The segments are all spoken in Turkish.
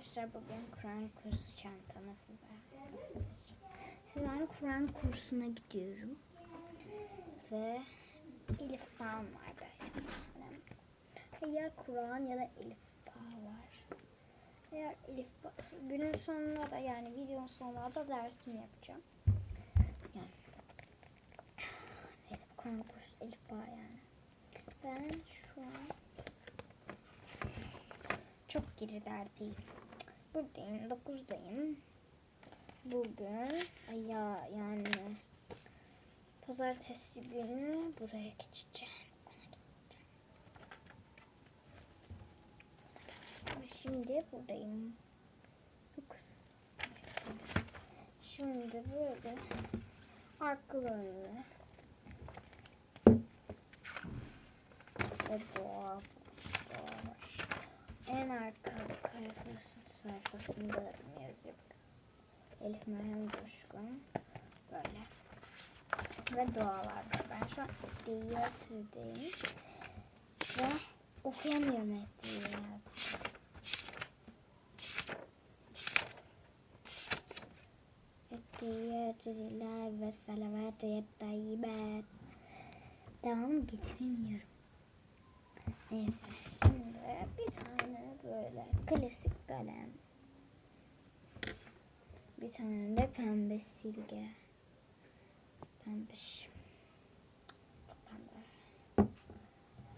Arkadaşlar bugün Kur'an kursu çantamı size. Ben Kur'an kursuna gidiyorum. Ve Elif falan var böyle. Ya Kur'an ya da Elif Bağ var. Eğer Elif Bağ, günün sonunda da yani videonun sonunda da dersimi yapacağım. Yani Elif Kur'an kursu Elif Bağ yani. Ben şu an çok gerilerdeyim. Buradayım, 9'dayım. Bugün ya yani pazartesi günü buraya geçeceğim. Şimdi buradayım. 9. Şimdi böyle arkalarını ve var. En arkalı sayfasının sayfasında yazıyor. Elif Merhem Coşkun. Böyle. Ve dualar var. Ben şu an Ettiye türdeyim. Ve okuyamıyorum Ettiye Ettiye türler ve salavat ve tayyibet. Devam getiremiyorum. Neyse şimdi bir tane böyle klasik kalem. Bir tane de pembe silge. Pembiş. Pembe.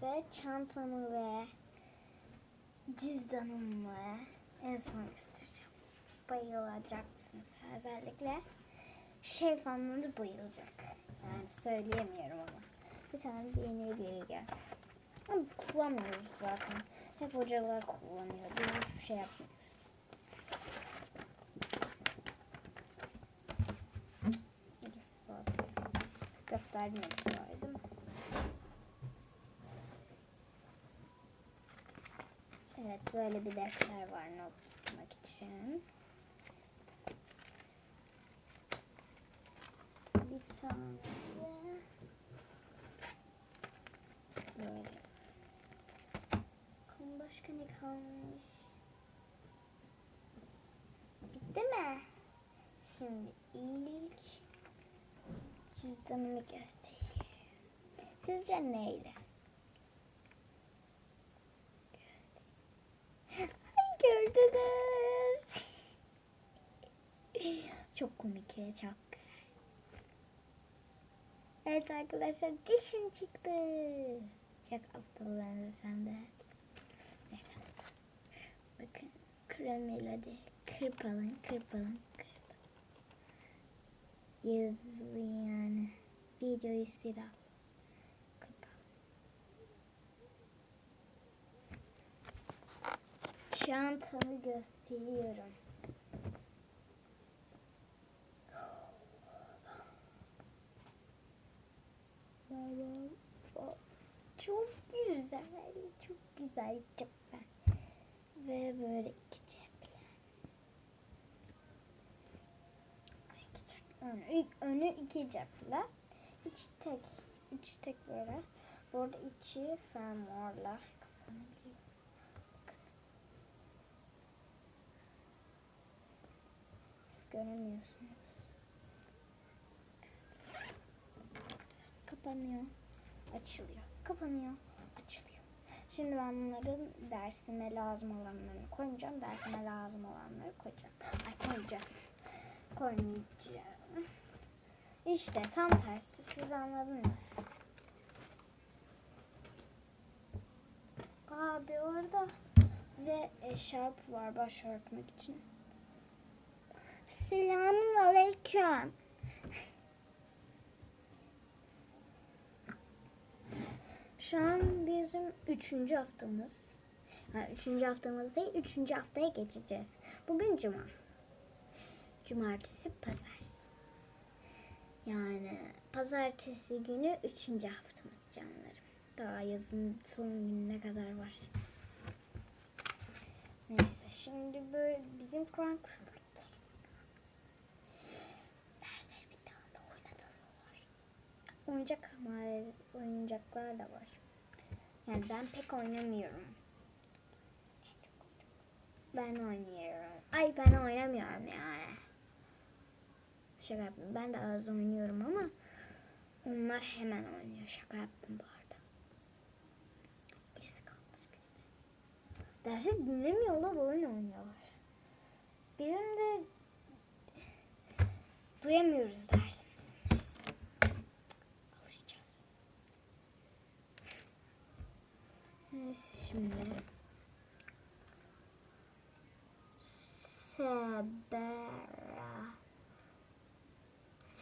Ve çantamı ve cüzdanımı en son göstereceğim. Bayılacaksınız. Özellikle şey falan da bayılacak. Yani söyleyemiyorum ama. Bir tane yeni bilgi. Ama kullanmıyoruz zaten. Hep hocalar kullanıyor. Biz hiçbir şey yapmıyoruz. Gösterdim Elif? Evet böyle bir defter var not tutmak için. Bir tane böyle. Bakalım başka ne kalmış? Bitti mi? Şimdi ilk cüzdanımı göstereyim. Sizce neyle? Gördünüz. Çok komik ya, çok güzel. Evet arkadaşlar dişim çıktı. Çok aptal benzesem de. Neyse. Bakın kremeli de kırpalım kırpalım kırpalım. Yazılı yani. Videoyu sil. Çantamı gösteriyorum. Çok güzel, çok güzel, güzel. Ve böyle iki cepler. İki cep. Önü, önü iki cepler. İç tek, içi tek böyle. Bu arada içi fermuarla kapanabiliyor. Göremiyorsunuz. Kapanıyor. Açılıyor. Kapanıyor. Açılıyor. Şimdi ben bunların dersime lazım olanlarını koymayacağım. Dersime lazım olanları koyacağım. Ay koyacağım. Koymayacağım. İşte tam tersi. Siz anladınız. Abi orada ve eşarp var baş örtmek için. Selamun aleyküm. Şu an bizim üçüncü haftamız. Ha, üçüncü haftamız değil, üçüncü haftaya geçeceğiz. Bugün cuma. Cumartesi, pazar. Yani pazartesi günü üçüncü haftamız canlarım. Daha yazın son gününe kadar var. Neyse şimdi böyle bizim Kur'an kursuna. Dersleri bitti anda oynatılıyorlar. Oyuncak ama oyuncaklar da var. Yani ben pek oynamıyorum. Ben oynuyorum. Ay ben oynamıyorum yani. Şaka yaptım. Ben de az oynuyorum ama onlar hemen oynuyor. Şaka yaptım bu arada. Gerizekalılar ikisi de. Dersi dinlemiyorlar, oyun oynuyorlar. Bizim de duyamıyoruz dersimizi. Neyse. Alışacağız. Neyse şimdi. Sebera.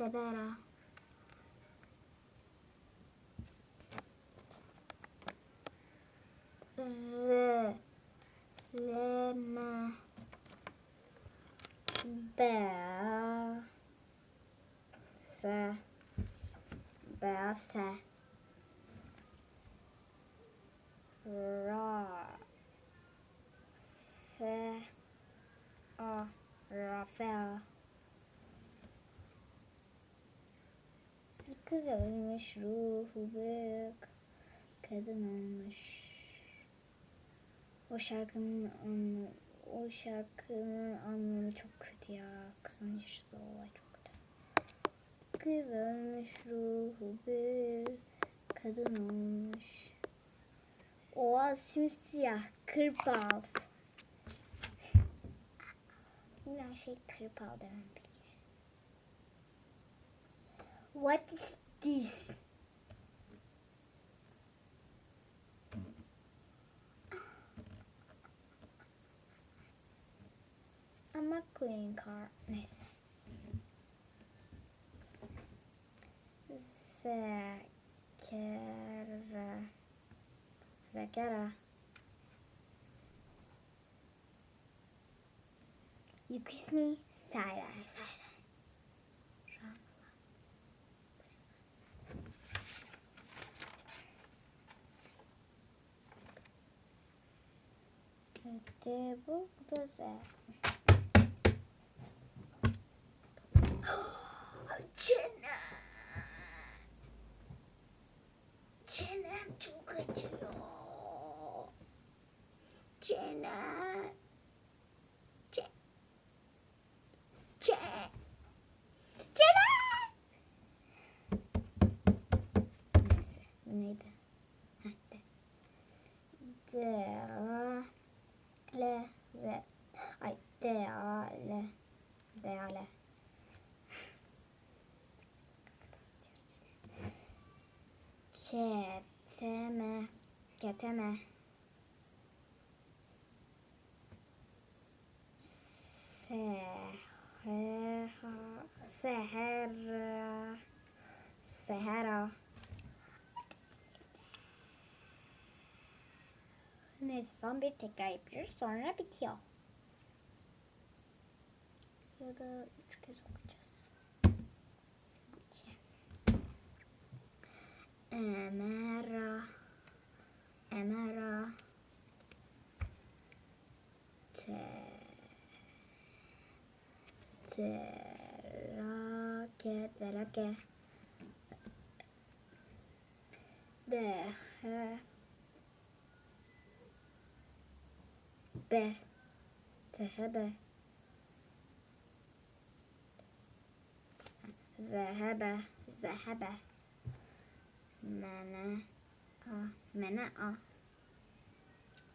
severa. Zlema Berse Berse Rafael Rafael kız ölmüş ruhu büyük. Kadın olmuş. O şarkının anlamı, o şarkının anlamı çok kötü ya. Kızın yaşadığı olay çok kötü. Kız ölmüş ruhu büyük. Kadın olmuş. Oha simsiyah. Kırpal. Yine her şey kırpal demem What is this? I'm a queen car. Nice. Zekera, Zekera. You kiss me, Sarah. De bu da Z. Çenem. Çenem çok acıyor. Çenem. Çe. Çe. Çenem. Neyse bu neydi? Heh, de. De. Le. Z. Ay. De. A. Le. De. A. Le. Keteme. Keteme. Seher. Seher. Sehera. Neyse son bir tekrar yapıyoruz. Sonra bitiyor. Ya da üç kez okuyacağız. أمارة. أمارة. ترك ترك دخ ب. ذهب ذهب. ذهب. Mene. A. Mene a.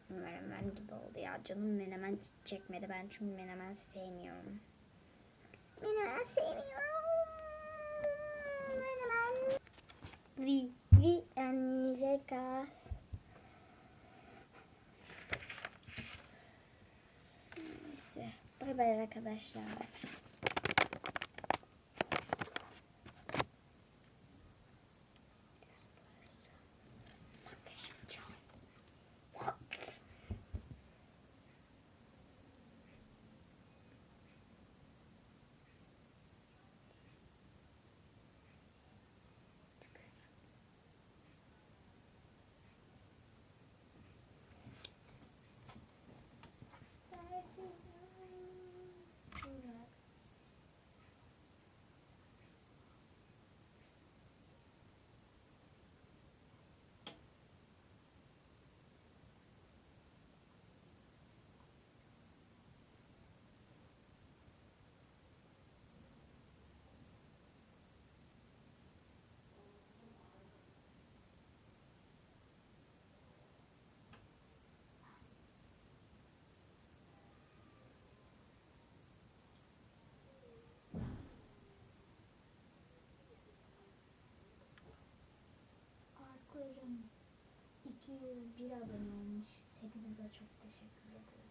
Menemen gibi oldu ya. Canım menemen çekmedi. Ben çünkü menemen sevmiyorum. Menemen sevmiyorum. Menemen. Vi. Vi. Angekas. Neyse. Bay bay arkadaşlar. 801 abone olmuş. Hepinize çok teşekkür ederim.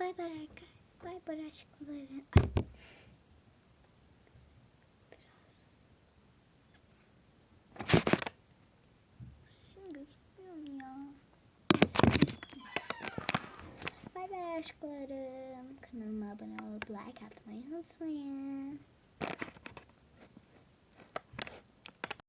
Bay bay arkadaşlar. Bay bay aşkları. Ay. Biraz. Şimdi gözükmüyorum ya. Bay bay aşklarım. Kanalıma abone olup like atmayı unutmayın.